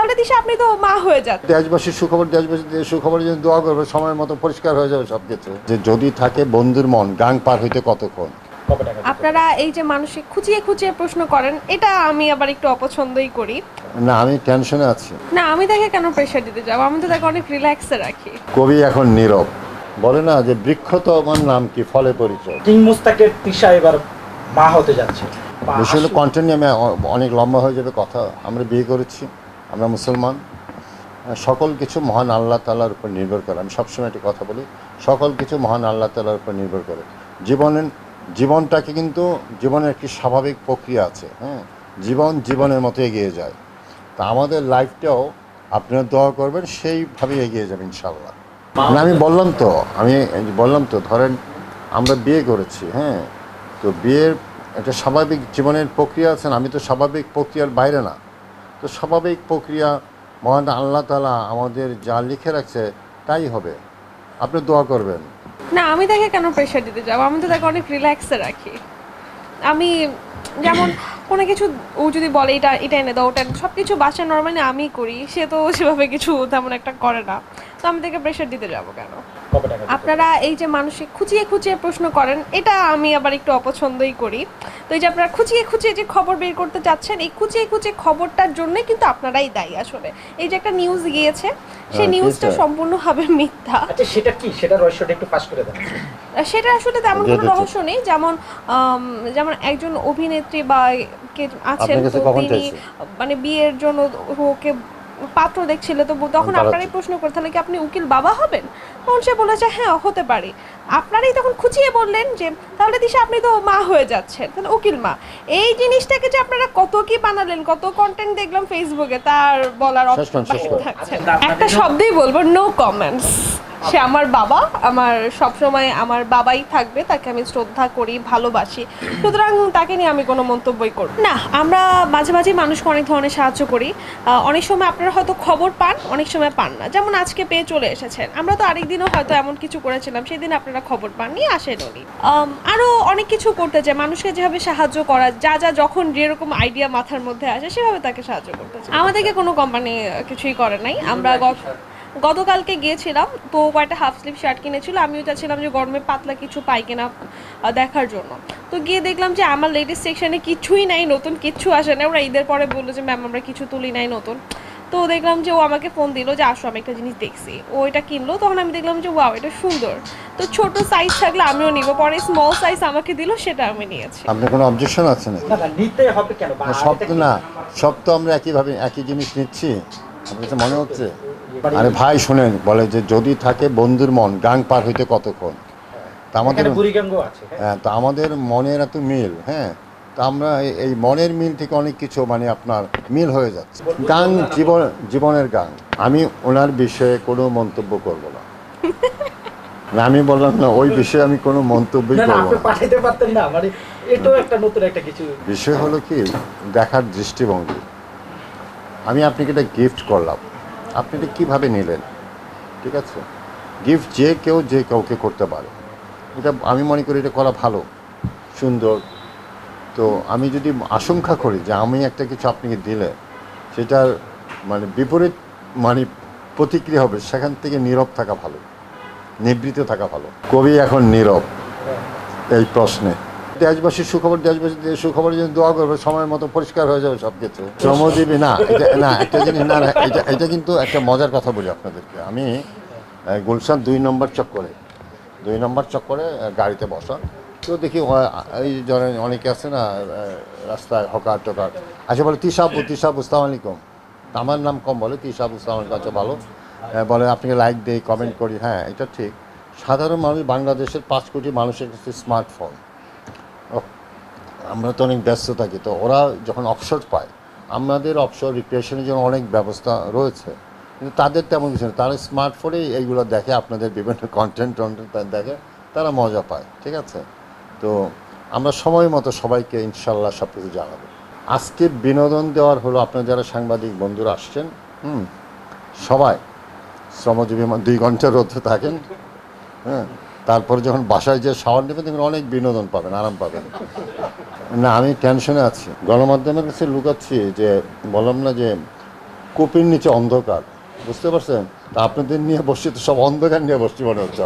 তাহলে দিশা আপনি তো মা হয়ে যান। দেশবাসীর সুখবর দেশবাসী সুখবরের জন্য দোয়া করবে সময় মতো পরিষ্কার হয়ে যাবে সব কিছু যে যদি থাকে বন্ধুর মন গাং পার হইতে কতক্ষণ? আপনারা এই যে মানসিক খুঁচিয়ে খুঁচিয়ে প্রশ্ন করেন এটা আমি আবার একটু অপছন্দই করি। না আমি টেনশনে আছি। না আমি তাকে কেন প্রেশার দিতে যাব? আমি তো তাকে অনেক রিল্যাক্সে রাখি। কবি এখন নীরব। বলে না যে বৃক্ষ তো আমার নাম কি ফলে পরিচয়? কিং মুস্তাকের তৃষা এবার মা হতে যাচ্ছে। বেশি কন্টেন্ট নিয়ে আমি অনেক লম্বা হয়ে যাবে কথা আমরা বিয়ে করেছি। আমরা মুসলমান সকল কিছু মহান আল্লাহ তালার উপর নির্ভর করে। আমি সবসময় একটি কথা বলি, সকল কিছু মহান আল্লাহ তালার উপর নির্ভর করে। জীবনের, জীবনটাকে কিন্তু জীবনের একটি স্বাভাবিক প্রক্রিয়া আছে হ্যাঁ? জীবন জীবনের মতো এগিয়ে যায়। তা আমাদের লাইফটাও আপনারা দোয়া করবেন, সেইভাবে এগিয়ে যাবে ইনশাল্লাহ না আমি বললাম তো, আমি বললাম তো, ধরেন আমরা বিয়ে করেছি হ্যাঁ? তো বিয়ের একটা স্বাভাবিক জীবনের প্রক্রিয়া আছে আমি তো স্বাভাবিক প্রক্রিয়ার বাইরে না। তো স্বাভাবিক প্রক্রিয়া, মহান আল্লাহ তালা আমাদের যা লিখে রাখছে, তাই হবে। আপনি দোয়া করবেন। না, আমি তাকে কেন প্রেশার দিতে যাব? আমি তো তাকে অনেক রিল্যাক্সে রাখি। আমি যেমন কোনো কিছু, ও যদি বলে, এটা এটা এনে দাও, ওটা সব কিছু বাসায় নর্মালি আমি করি। সে তো সেভাবে কিছু তেমন একটা করে না। তো আমি তাকে প্রেশার দিতে যাব কেন? হবে? আপনারা এই যে মানসিক খুঁচিয়ে খুঁচিয়ে প্রশ্ন করেন এটা আমি আবার একটু অপছন্দই করি। তো এই যে আপনারা খুঁচিয়ে খুঁচিয়ে যে খবর বের করতে চাচ্ছেন এই খুঁচিয়ে খুঁচিয়ে খবরটার জন্যই কিন্তু আপনারাই দায়ী আসলে। এই যে একটা নিউজ গিয়েছে সেই হ্যাঁ, নিউজটা কিসটা? সম্পূর্ণভাবে মিথ্যা। আচ্ছা সেটা কি? সেটা রহস্যটা একটু ফাঁস করে দেন। সেটা আসলে তেমন কোনো। রহস্য নেই। যেমন যেমন একজন অভিনেত্রী বা কে আছেন তিনি মানে বিয়ের জন্য ওকে পাত্র দেখছিল তো তখন আপনারই প্রশ্ন করে তাহলে কি আপনি উকিল বাবা হবেন? তখন সে বলেছে হ্যাঁ হতে পারে। আপনারাই তখন খুঁচিয়ে বললেন যে তাহলে দিশা আপনি তো মা হয়ে যাচ্ছেন তাহলে উকিল মা। এই জিনিসটাকে যে আপনারা কত কি বানালেন কত কন্টেন্ট দেখলাম ফেসবুকে তার বলার আচ্ছা, একটা শব্দই শব্দেই বলব নো কমেন্টস সে আমার বাবা আমার সব সময় আমার বাবাই থাকবে তাকে আমি শ্রদ্ধা করি ভালোবাসি। সুতরাং তাকে নিয়ে আমি কোনো মন্তব্যই করব না। আমরা মাঝে মাঝে মানুষকে অনেক ধরনের সাহায্য করি। অনেক সময় আপনারা হয়তো খবর পান অনেক সময় পান না। যেমন আজকে পেয়ে চলে এসেছেন। আমরা তো আরেকদিনও হয়তো এমন কিছু করেছিলাম সেদিন আপনারা খবর পাননি আসেন উনি। আরও অনেক কিছু করতে চাই। মানুষকে যেভাবে সাহায্য করা যা যা যখন যেরকম আইডিয়া মাথার মধ্যে আসে সেভাবে তাকে সাহায্য করতে চাই। আমাদেরকে কোনো কোম্পানি কিছুই করে নাই। আমরা গতকালকে গিয়েছিলাম তো ও কয়েকটা হাফ স্লিভ শার্ট কিনেছিল আমিও চাচ্ছিলাম যে গরমে পাতলা কিছু পাই কিনা দেখার জন্য। তো গিয়ে দেখলাম যে আমার লেডিস সেকশনে কিছুই নাই নতুন কিচ্ছু আসে না ওরা ঈদের পরে বলল যে ম্যাম আমরা কিছু তুলি নাই নতুন। তো দেখলাম যে ও আমাকে ফোন দিল যে আসো আমি একটা জিনিস দেখছি। ও এটা কিনলো তখন আমি দেখলাম যে ওয়াও এটা সুন্দর। তো ছোট সাইজ থাকলে আমিও নিব পরে স্মল সাইজ আমাকে দিল সেটা আমি নিয়েছি। আপনার কোনো অবজেকশন আছে না না নিতে হবে কেন? সব তো না সব তো আমরা একইভাবে একই জিনিস নিচ্ছি। আপনার মনে হচ্ছে? আরে ভাই শোনেন বলে যে যদি থাকে বন্ধুর মন গাং পার হইতে কতক্ষণ? তা আমাদের বুড়িগঙ্গ আছে হ্যাঁ? হ্যাঁ তো আমাদের মনের এত মিল হ্যাঁ। তা আমরা এই- মনের মিল থেকে অনেক কিছু মানে আপনার মিল হয়ে যাচ্ছে। গান জীবন জীবনের গান আমি ওনার বিষয়ে কোনো মন্তব্য করব না। আমি বললাম না ওই বিষয়ে আমি কোনো মন্তব্যই করব না। মানে বিষয় হলো কি দেখার দৃষ্টিভঙ্গি। আমি আপনাকে এটা গিফট করলাম। আপনি এটা কীভাবে নিলেন? ঠিক আছে? গিফট যে কেউ যে কাউকে করতে পারে। এটা আমি মনে করি এটা করা ভালো, সুন্দর। তো আমি যদি আশঙ্কা করি যে আমি একটা কিছু আপনাকে দিলে, সেটার মানে বিপরীত মানে প্রতিক্রিয়া হবে, সেখান থেকে নীরব থাকা ভালো, নিবৃত থাকা ভালো। কবি এখন নীরব, এই প্রশ্নে। দেশবাসীর সুখবর দেশবাসী সুখবর যদি দোয়া করবে সময় মতো পরিষ্কার হয়ে যাবে সব কিছু শ্রমজীবী, না, এটা, না একটা জিনিস, না না, এটা এটা কিন্তু একটা মজার কথা বলি আপনাদেরকে। আমি গুলশান দুই নম্বর চক্করে, দুই নম্বর চক্করে গাড়িতে বসা। তো দেখি এই ধরেন অনেকে আছে না রাস্তায় হকার টকার। আচ্ছা বলে তিসাবু তিসাবু সালাম আলাইকুম। আমার নাম কম বলে তিসাবু সালাম আলাইকুম আচ্ছা ভালো। বলে, আপনাকে লাইক দেই, কমেন্ট করি হ্যাঁ এটা ঠিক। সাধারণ মানুষ বাংলাদেশের পাঁচ কোটি মানুষের কাছে স্মার্টফোন। আমরা তো অনেক ব্যস্ত থাকি, তো ওরা যখন অবসর পায়, আমাদের অবসর রিক্রিয়েশনের জন্য অনেক ব্যবস্থা রয়েছে। কিন্তু তাদের তেমন কিছু না, তারা স্মার্টফোনেই এইগুলো দেখে, আপনাদের বিভিন্ন কন্টেন্ট টন্টেন্ট দেখে, তারা মজা পায়, ঠিক আছে? তো আমরা সময় মতো সবাইকে ইনশাল্লাহ সব কিছু জানাব। আজকে বিনোদন দেওয়ার হলো, আপনার যারা সাংবাদিক বন্ধুরা আসছেন, হুম, সবাই শ্রমজীবী দুই ঘণ্টা রোদে থাকেন হ্যাঁ তারপরে যখন বাসায় যে শাওয়ার নেবেন তখন অনেক বিনোদন পাবেন, আরাম পাবেন। না, আমি টেনশনে আছি। গণমাধ্যমের কাছে লুকাচ্ছি যে, বললাম না যে, কপির নিচে অন্ধকার। বুঝতে পারছেন? তা আপনাদের নিয়ে বসছি, তো সব অন্ধকার নিয়ে বসছি মনে হচ্ছে।